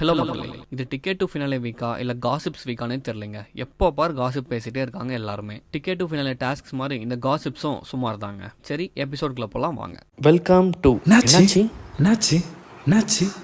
Hello மக்களே இது ticket to finale வீக்கா இல்லை காசிப்ஸ் வீக்கானே தெரிலங்க எப்போ பார் காசிப் பேசிட்டே இருக்காங்க எல்லாருமே. டிக்கெட் டு ஃபினாலே டாஸ்க்ஸ் மாதிரி இந்த காசிப்ஸும் சுமார் தாங்க சரி எபிசோட்குள்ள போலாம் வாங்க. வெல்கம் டு என்னாச்சு? என்னாச்சு? என்னாச்சு?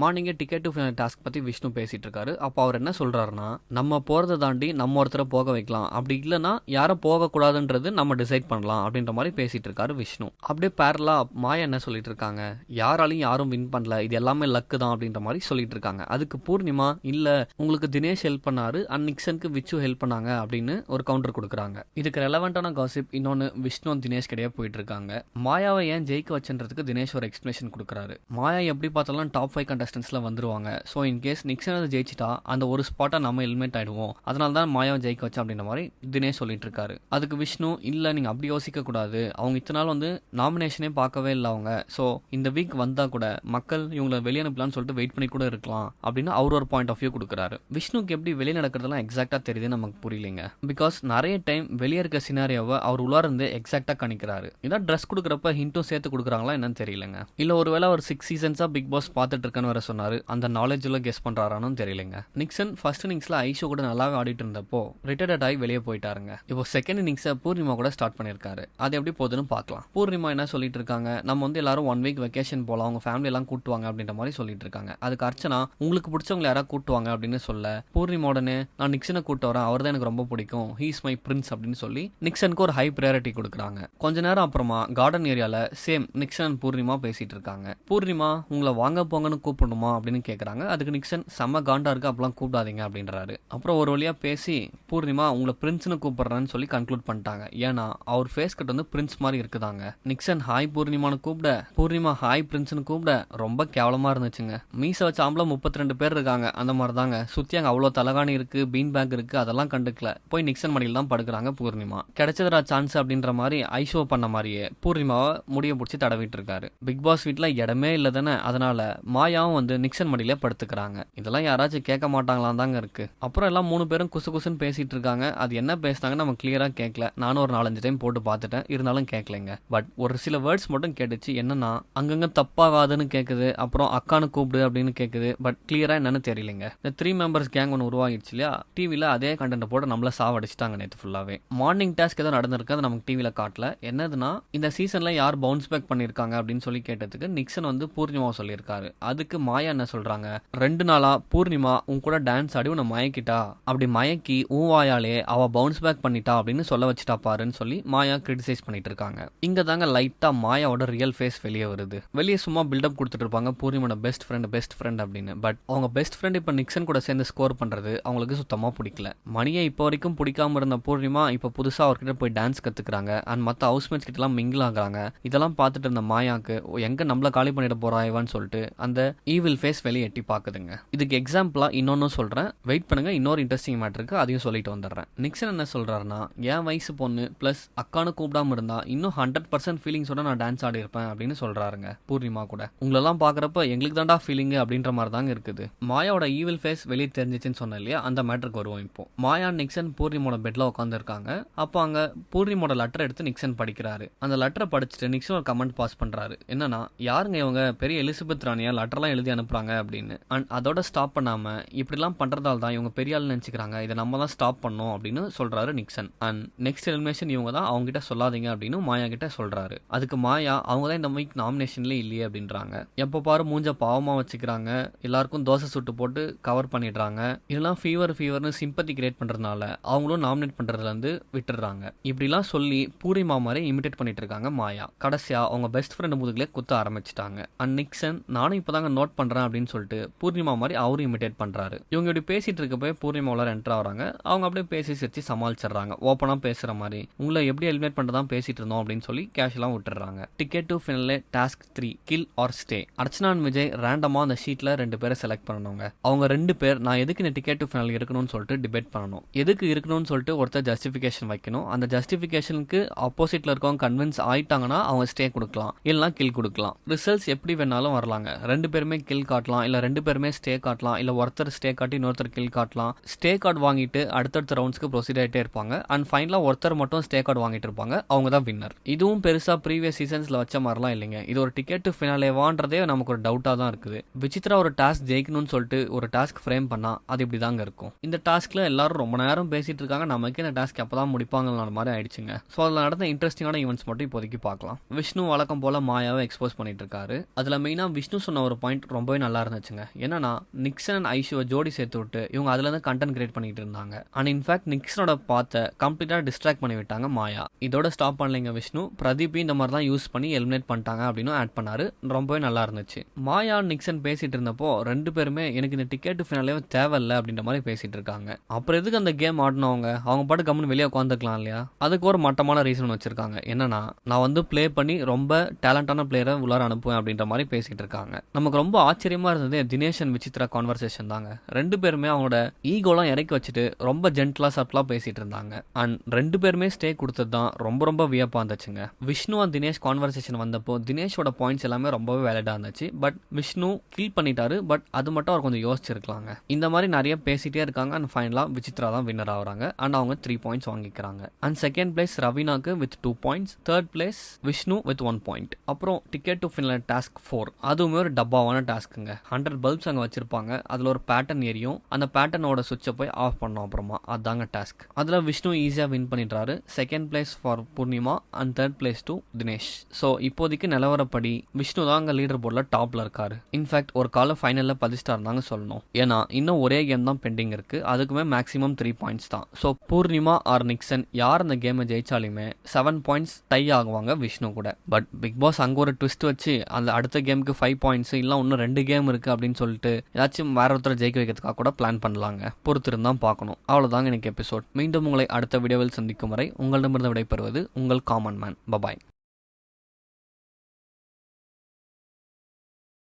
மார்னிங்கே டிக்கெட் டு டாஸ்க் பற்றி விஷ்ணு பேசிகிட்டு இருக்காரு அப்போ அவர் என்ன சொல்கிறாருன்னா நம்ம போகிறத தாண்டி நம்ம ஒருத்தரை போக வைக்கலாம். அப்படி இல்லைன்னா யாரை போகக்கூடாதுன்றது நம்ம டிசைட் பண்ணலாம் அப்படின்ற மாதிரி பேசிகிட்டு இருக்காரு விஷ்ணு. அப்படியே பேரலா மாயா என்ன சொல்லிட்டு இருக்காங்க யாராலையும் யாரும் வின் பண்ணல. இது எல்லாமே லக்கு தான் அப்படின்ற மாதிரி சொல்லிட்டு இருக்காங்க அதுக்கு பூர்ணிமா இல்லை உங்களுக்கு தினேஷ் ஹெல்ப் பண்ணாரு. அண்ட் நிக்சனுக்கு விச்சு ஹெல்ப் பண்ணாங்க. அப்படின்னு ஒரு கவுண்டர் கொடுக்குறாங்க. இதுக்கு ரெலவெண்டான காசிப் இன்னொன்று விஷ்ணு தினேஷ் கிடையாது போயிட்டு இருக்காங்க மாயாவை ஏன் ஜெயிக்க வச்சுன்றதுக்கு தினேஷ் ஒரு எக்ஸ்பிளேஷன் கொடுக்குறாரு. மாயா எப்படி பார்த்தாலும் டாப் ஃபைவ் கண்டஸ்டன்ஸ்லாம் வந்துருவாங்க. ஸோ இன்கேஸ் நிக்சன் அதை ஜெயிச்சிட்டா அந்த ஒரு ஸ்பாட்டை நம்ம எலிமெண்ட் ஆகிடுவோம் அதனால தான் மாயாவை ஜெயிக்க வச்சேன் அப்படின்ற மாதிரி தினேஷ் சொல்லிட்டு இருக்காரு. அதுக்கு விஷ்ணு இல்லை நீங்கள் அப்படி யோசிக்க கூடாது. அவங்க இத்தனை நாள் வந்து நாமினேஷனே பார்க்கவே இல்லை அவங்க. ஸோ இந்த வீக் வந்தால் கூட மக்கள் இவங்களை வெளியனுப்பலாம்னு சொல்லிட்டு வெயிட் பண்ணி கூட இருக்கலாம். அப்படின்னு அவர் ஒரு பாயிண்ட் ஆஃப் வியூ கொடுக்குறாரு. விஷ்ணுக்கு எப்படி வெளியே நடக்கிறதெல்லாம் எக்ஸாக்டாக தெரியுது நமக்கு புரியலைங்க. பிகாஸ் நிறைய டைம் வெளியே இருக்க சினாரியாவை அவர் உள்ளார இருந்து எக்ஸாக்டா கணிக்கிறாரு. இதான் ட்ரெஸ் கொடுக்குறப்ப ஹிண்ட்டும் சேர்த்து கொடுக்குறாங்களா என்னன்னு தெரியலங்க. இல்லை ஒருவேளை ஒரு சிக்ஸ் சீசன்ஸாக பிக் பாஸ் பார்த்துட்டு இருக்கேன்னு வேற சொன்னாரு. அந்த நாலேஜ்ல கெஸ் பண்றாரானும் தெரியலங்க. நிக்சன் ஃபர்ஸ்ட் இன்னிங்ஸில் ஐஷோ கூட நல்லாவே ஆடிட்டு இருந்தப்போ ரிட்டையர்ட் ஆகி வெளியே போயிட்டாருங்க. இப்போ செகண்ட் இன்னிங்ஸை பூர்ணிமா கூட ஸ்டார்ட் பண்ணியிருக்காரு அது எப்படி போகுதுன்னு பார்க்கலாம். பூர்ணிமா என்ன சொல்லிட்டு இருக்காங்க? நம்ம வந்து எல்லாரும் ஒன் வீக் வெக்கேஷன் போகலாம் அவங்க ஃபேமிலி எல்லாம் கூட்டுவாங்க அப்படின்ற மாதிரி சொல்லிட்டு இருக்காங்க. அதுக்கு அர்ச்சனா உங்களுக்கு பிடிச்சவங்களை யாராவது கூட்டுவாங்க அப்படின்னு சொல்ல பூர்ணிமா உடனே நான் நிக்சனை கூட்ட வரேன். அவர் தான் எனக்கு ரொம்ப பிடிக்கும். ஹீஸ் மை பிரின்ஸ் அப்படின்னு சொல்லி நிக்சனுக்கு ஒரு ஹை ப்ரையாரிட்டி கொடுக்குறாங்க. கொஞ்ச நேரம் அப்புறமா கார்டன் ஏரியாவில் சேம் நிக்சன் பூர்ணிமா பேசிட்டு இருக்காங்க. பூர்ணிமா உங்களை வாங்க போங்கன்னு கூப்பிடணுமா அப்படின்னு கேட்குறாங்க அதுக்கு நிக்சன் செம்ம காண்டா இருக்கு அப்பெல்லாம் கூப்பிடாதீங்க அப்படின்றாரு. அப்புறம் ஒரு வழியாக பேசி பூர்ணிமா உங்களை பிரின்ஸ்னு கூப்பிடுறேன்னு சொல்லி கன்க்ளூட் பண்ணிட்டாங்க. ஏன்னா அவர் ஃபேஸ் கட் வந்து பிரின்ஸ் மாதிரி இருக்குதாங்க. நிக்சன் ஹாய் பூர்ணிமான்னு கூப்பிட. பூர்ணிமா ஹாய் பிரின்ஸ்னு கூப்பிட. ரொம்ப கேவலமா இருந்துச்சுங்க. மீச வச்ச ஆம்பளை முப்பத்தி ரெண்டு பேர் இருக்காங்க. அந்த மாதிரி தாங்க சுத்தி அங்கே அவ்வளோ தலகாணி இருக்கு பீன் பேக் இருக்கு அதெல்லாம் கண்டுக்கல. போய் நிக்சன் மடியில் தான் படுக்கிறாங்க பூர்ணிமா. கிடைச்சதுரா சான்ஸ் அப்படின்ற மாதிரி ஐஷோ பண்ண மாதிரியே பூர்ணிமாவை முடிய பிடிச்சி தடவிட்டு இருக்காரு. பிக் பாஸ் வீட்டில் இடமே இல்லை தானே. அதனால மாயாவும் வந்து நிக்சன் மடியில படுத்துக்கிறாங்க. இதெல்லாம் யாராச்சும் கேட்க மாட்டாங்களாம் தாங்க இருக்கு. அப்புறம் எல்லாம் மூணு பேரும் குசு குசுன்னு பேசிட்டு இருக்காங்க. அது என்ன பேசுனாங்க நம்ம கிளியரா கேட்கல நானும் ஒரு நாலஞ்சு டைம் போட்டு பார்த்துட்டேன். இருந்தாலும் கேட்கலைங்க பட் ஒரு சில வேர்ட்ஸ் மட்டும் கேட்டுச்சு. என்னன்னா அங்கங்க தப்பாகாதுன்னு கேக்குது. அப்புறம் அக்கானு கூப்பிடு அப்படின்னு கேக்குது. பட் கிளியரா என்னன்னு தெரியலைங்க. இந்த த்ரீ மெம்பர்ஸ் கேங் ஒன்று உருவாகிடுச்சு இல்லையா? டிவியில் அதே கண்டென்ட் போட்டு நம்மள சாவடிச்சிட்டாங்க நேற்று ஃபுல்லாவே மார்னிங் டாஸ்க் ஏதோ நடந்திருக்கு. அது நமக்கு டிவியில் காட்டல. என்னதுன்னா இந்த சீசன்ல யார் பவுன்ஸ் பேக் பண்ணியிருக்காங்க அப்படின்னு சொல்லி கேட்டதுக்கு நிக்சன் வந்து பூர்ணிமாவை சொல்லியிருக்காரு. அதுக்கு மாயா என்ன சொல்றாங்க? ரெண்டு நாளா பூர்ணிமா உன் கூட டான்ஸ் ஆடி உன்னை மயக்கிட்டா. அப்படி மயக்கி உன் வாயாலே அவ பவுன்ஸ் பேக் பண்ணிட்டா அப்படின்னு சொல்ல வச்சுட்டா பாருன்னு சொல்லி மாயா கிரிட்டிசைஸ் பண்ணிட்டு இருக்காங்க. இங்க தாங்க லைட்டா மாயாவோட ரியல் ஃபேஸ் வெளியே வருது. வெளியே சும்மா பில்டப் கொடுத்துட்டு இருப்பாங்க பூர்ணிமோட பெஸ்ட் ஃப்ரெண்ட் பெஸ்ட் ஃப்ரெண்ட் அப்படின்னு. பட் அவங்க பெஸ்ட் ஃப்ரெண்ட் இப்போ நிக்சன் கூட சேர்ந்து ஸ்கோர் பண்றது அவங்களுக்கு சுத்தமா பிடிக்கல. மணியை இப்போ வரைக்கும் பிடிக்காம இருந்த பூர்ணிமா இப்போ புதுசா அவர்கிட்ட போய் டான்ஸ் கத்துக்கிறாங்க. அண்ட் மற்ற ஹவுஸ்மேட்ஸ் கிட்ட எல்லாம் மிங்கிள் ஆகுறாங்க. இதெல்லாம் பார்த்துட்டு இருந்த மாயாக்கு ஓ, எங்க நம்மள காலி பண்ணிட போறா இவன்னு சொல்லிட்டு அந்த ஈவில் ஃபேஸ் வெளியே எட்டி பார்க்குதுங்க. இதுக்கு எக்ஸாம்பிளாக இன்னொன்றும் சொல்கிறேன் வெயிட் பண்ணுங்க இன்னொரு இன்ட்ரெஸ்டிங் மேட்ருக்கு அதையும் சொல்லிட்டு வந்துடுறேன். நிக்சன் என்ன சொல்கிறாருன்னா என் வயசு பொண்ணு ப்ளஸ் அக்கானு கூப்பிடாம இருந்தால் இன்னும் ஹண்ட்ரட் பர்சன்ட் ஃபீலிங்ஸோட நான் டான்ஸ் ஆடி இருப்பேன் அப்படின்னு சொல்கிறாருங்க பூர்ணிமா கூட. உங்களெல்லாம் பார்க்குறப்ப எங்களுக்கு தான்டா ஃபீலிங்கு அப்படின்ற மாதிரி தாங்க இருக்குது. மாயாவோட ஈவில் ஃபேஸ் வெளியே தெரிஞ்சிச்சுன்னு சொன்னேன் இல்லையா? அந்த மேட்டருக்கு வருவோம் இப்போ. மாயா நிக்சன் பூர்ணிமோட பெட்டில் உட்காந்துருக்காங்க அப்போ அங்கே பூர்ணிமோட லெட்டர் எடுத்து நிக்சன் படிக்கிறாரு. அந்த லெட்டரை படிச்சுட்டு நிக்சன் ஒரு கமெண்ட் பாஸ் பண்ணுறாரு என்னன்னா யாருங்க இவங்க? பெரிய எலிசபெத் ராணியா? லெட்டர்லாம் எழுதி அனுப்புகிறாங்க அப்படின்னு. அண்ட் அதோட ஸ்டாப் பண்ணாமல் இப்படிலாம் பண்ணுறதால தான் இவங்க பெரிய ஆள் நினச்சிக்கிறாங்க. இதை நம்ம தான் ஸ்டாப் பண்ணோம் அப்படின்னு சொல்கிறாரு நிக்சன். அண்ட் நெக்ஸ்ட் எலிமினேஷன் இவங்க தான் அவங்க கிட்ட சொல்லாதீங்க அப்படின்னு மாயா கிட்ட சொல்கிறாரு அதுக்கு மாயா அவங்க தான் இந்த வீக் நாமினேஷன்லேயே இல்லையே அப்படின்றாங்க. எப்போ பாரு மூஞ்ச பாவமாக வச்சுக்கிறாங்க. எல்லாருக்கும் தோசை சுட்டு போட்டு கவர் பண்ணிடுறாங்க. இதெல்லாம் ஃபீவர் ஃபீவர்னு சிம்பத்தி கிரியேட் பண்ணுறதுனால அவங்களும் நாமினேட் பண்ணுறதுலேருந்து விட்டுடுறாங்க. இப்படிலாம் சொல்லி பூரி மாதிரி இமிடேட் பண்ணிட்டு இருக்காங்க மாயா. கடைசியாக அவங்க பெஸ்ட் ஃப்ரெண்டு முதுகுல குத்த ஆரம்பிச்சிட்டாங்க. அண்ட் நிக்சன் நானும் இப்போதாங்க நோட் பண்றேன் அப்படின்னு சொல்லிட்டு பூர்ணிமா மாதிரி அவரும் இமிடேட் பண்ணுறாரு இவங்க இப்படி பேசிட்டு இருக்கப்போ பூர்ணிமா உள்ள என்டர் ஆகிறாங்க. அவங்க அப்படியே பேசி சிரிச்சு சமாளிச்சிடுறாங்க. ஓப்பனாக பேசுகிற மாதிரி. உங்களை எப்படி எலிமினேட் பண்ணதான் பேசிட்டு இருந்தோம் அப்படின்னு சொல்லி கேஷுவலாக விட்டுறாங்க ticket to finale task three kill or stay Archana Vijay ரேண்டமா அந்த ஷீட்ல ரெண்டு பேரை செலக்ட் பண்ணணுங்க. அவங்க ரெண்டு பேர் நான் எதுக்கு இந்த டிக்கெட் டு ஃபினல் இருக்கணும்னு சொல்லிட்டு டிபேட் பண்ணணும்? எதுக்கு இருக்கணும்னு சொல்லிட்டு ஒருத்தர் ஜஸ்டிஃபிகேஷன் வைக்கணும்? அந்த ஜஸ்டிஃபிகேஷனுக்கு ஆப்போசிட்டில் இருக்கவங்க கன்வின்ஸ் ஆயிட்டாங்கன்னா அவங்க ஸ்டே கொடுக்கலாம். இல்லைனா கில் கொடுக்கலாம். ரிசல்ட்ஸ் எப்படி வேணாலும் வரலாங்க. ரெண்டு பேருமே பேருமே கில் காட்டலாம் இல்லை ரெண்டு பேருமே ஸ்டே காட்டலாம் இல்லை ஒருத்தர் ஸ்டே காட்டி இன்னொருத்தர் கில் காட்டலாம். ஸ்டே கார்டு வாங்கிட்டு அடுத்தடுத்த ரவுண்ட்ஸ்க்கு ப்ரொசீட் ஆகிட்டே இருப்பாங்க. அண்ட் ஃபைனலாக ஒருத்தர் மட்டும் ஸ்டே கார்டு வாங்கிட்டு இருப்பாங்க. அவங்க தான் வின்னர் இதுவும் பெருசாக ப்ரீவியஸ் சீசன்ஸில் வச்ச மாதிரிலாம் இல்லைங்க. இது ஒரு டிக்கெட் ஃபினாலேவான்றதே நமக்கு ஒரு டவுட்டாக தான் இருக்குது. விசித்ரா ஒரு டாஸ்க் ஜெயிக்கணும்னு சொல்லிட்டு ஒரு டாஸ்க் ஃப்ரேம் பண்ணால் அது இப்படி தாங்க இருக்கும். இந்த டாஸ்க்கில் எல்லாரும் ரொம்ப நேரம் பேசிட்டு இருக்காங்க. நமக்கு இந்த டாஸ்க் அப்போ தான் முடிப்பாங்கிற மாதிரி ஆயிடுச்சுங்க. ஸோ அதில் நடந்த இன்ட்ரெஸ்டிங்கான ஈவெண்ட்ஸ் மட்டும் இப்போதைக்கு பார்க்கலாம். விஷ்ணு வழக்கம் போல் மாயாவை எக்ஸ்போஸ் பண்ணிட்டு இருக்காரு. அதில் மெயினாக விஷ்ணு சொன்ன ஒரு பாயிண்ட் ரொம்பவே நல்லா இருந்துச்சுங்க. என்னன்னா நிக்சன் அண்ட் ஐஷுவை ஜோடி சேர்த்து விட்டு இவங்க அதுலேருந்து கண்டென்ட் கிரியேட் பண்ணிட்டு இருந்தாங்க. அண்ட் இன்ஃபேக்ட் நிக்சனோட பார்த்த கம்ப்ளீட்டாக டிஸ்ட்ராக்ட் பண்ணி விட்டாங்க மாயா. இதோட ஸ்டாப் பண்ணலைங்க விஷ்ணு. பிரதீப் இந்த மாதிரி தான் யூஸ் பண்ணி எலிமினேட் பண்ணிட்டாங்க அப்படின்னு ஆட் பண்ணாரு. ரொம்பவே நல்லா இருந்துச்சு. மாயா நிக்சன் பேசிட்டு இருந்தப்போ ரெண்டு பேருமே எனக்கு இந்த டிக்கெட் ஃபினாலே தேவையில்ல அப்படின்ற மாதிரி பேசிட்டு இருக்காங்க. அப்புறம் எதுக்கு அந்த கேம் ஆடினவங்க? அவங்க பாட்டு கம்முன்னு வெளியே உட்காந்துக்கலாம் இல்லையா? அதுக்கு ஒரு மட்டமான ரீசன் வச்சிருக்காங்க. என்னன்னா நான் வந்து ப்ளே பண்ணி ரொம்ப டேலண்டான பிளேயரை உள்ளார அனுப்புவேன் அப்படின்ற மாதிரி பேசிட்டு இருக்காங்க. நமக்கு ரொம்ப ரொம்ப ஆச்சரியமா இருந்தது தினேஷ் அண்ட் விசித்ரா கான்வர்சேஷன் தாங்க. ரெண்டு பேருமே அவங்களோட ஈகோலாம் இறக்கி வச்சுட்டு ரொம்ப ஜென்டலா சப்லா பேசிட்டு இருந்தாங்க. அண்ட் ரெண்டு பேருமே ஸ்டே கொடுத்தது தான் ரொம்ப ரொம்ப வியப்பா இருந்துச்சுங்க. விஷ்ணு அண்ட் தினேஷ் கான்வர்சேஷன் வந்தப்போ தினேஷோட பாயிண்ட்ஸ் எல்லாமே ரொம்பவே வேலிடா இருந்துச்சு. பட் விஷ்ணு ஃபீல் பண்ணிட்டாரு பட் அது மட்டும் அவர் கொஞ்சம் யோசிச்சிருக்கலாங்க. இந்த மாதிரி நிறைய பேசிட்டே இருக்காங்க. அண்ட் ஃபைனலாக விசித்ரா தான் வின்னர் ஆகுறாங்க. அண்ட் அவங்க த்ரீ பாயிண்ட்ஸ் வாங்கிக்கிறாங்க. And second place ரவீனாக்கு with two points third place Vishnu with one point அப்புறம் ticket to final task four அதுவுமே ஒரு டப்பாவான டாஸ்க்குங்க. ஹண்ட்ரட் பல்ப்ஸ் அங்கே வச்சிருப்பாங்க. அதில் ஒரு பேட்டர்ன் எரியும். அந்த பேட்டர்னோட சுவிட்சை போய் ஆஃப் பண்ணோம் அப்புறமா. அதாங்க டாஸ்க் அதில் விஷ்ணு ஈஸியாக வின் பண்ணிடுறாரு. Second place for Poornima and third place to Dinesh. So இப்போதைக்கு நிலவரப்படி விஷ்ணு தான் அங்கே லீடர் போர்டில் டாப்ல இருக்காரு. இன்ஃபேக்ட் ஒரு கால ஃபைனலில் பதிச்சிட்டாருந்தாங்க சொல்லணும். ஏன்னா இன்னும் ஒரே கேம் தான் பெண்டிங் இருக்கு. அதுக்குமே மேக்ஸிமம் த்ரீ பாயிண்ட்ஸ் தான். ஸோ பூர்ணிமா ஆர் நிக்சன் யார் அந்த கேமை ஜெயிச்சாலுமே செவன் பாயிண்ட்ஸ் டை ஆகுவாங்க விஷ்ணு கூட. பட் பிக் பாஸ் அங்கே ஒரு ட்விஸ்ட் வச்சு அந்த அடுத்த கேமுக்கு ஃபைவ் பாயிண்ட்ஸ் இல்லை இன்னும் ரெண்டு கேம் இருக்குது அப்படின்னு சொல்லிட்டு ஏதாச்சும் வேற ஒருத்தரை ஜெயிக்க வைக்கிறதுக்காக கூட பிளான் பண்ணலாங்க. பொறுத்திருந்தான் பார்க்கணும். அவ்வளோதாங்க எனக்கு எபிசோட் மீண்டும் உங்களை அடுத்த வீடியோவில் சந்திக்கும் வரை உங்களிடமிருந்து விடைபெறுவது உங்கள் காமன் மேன் பபாய்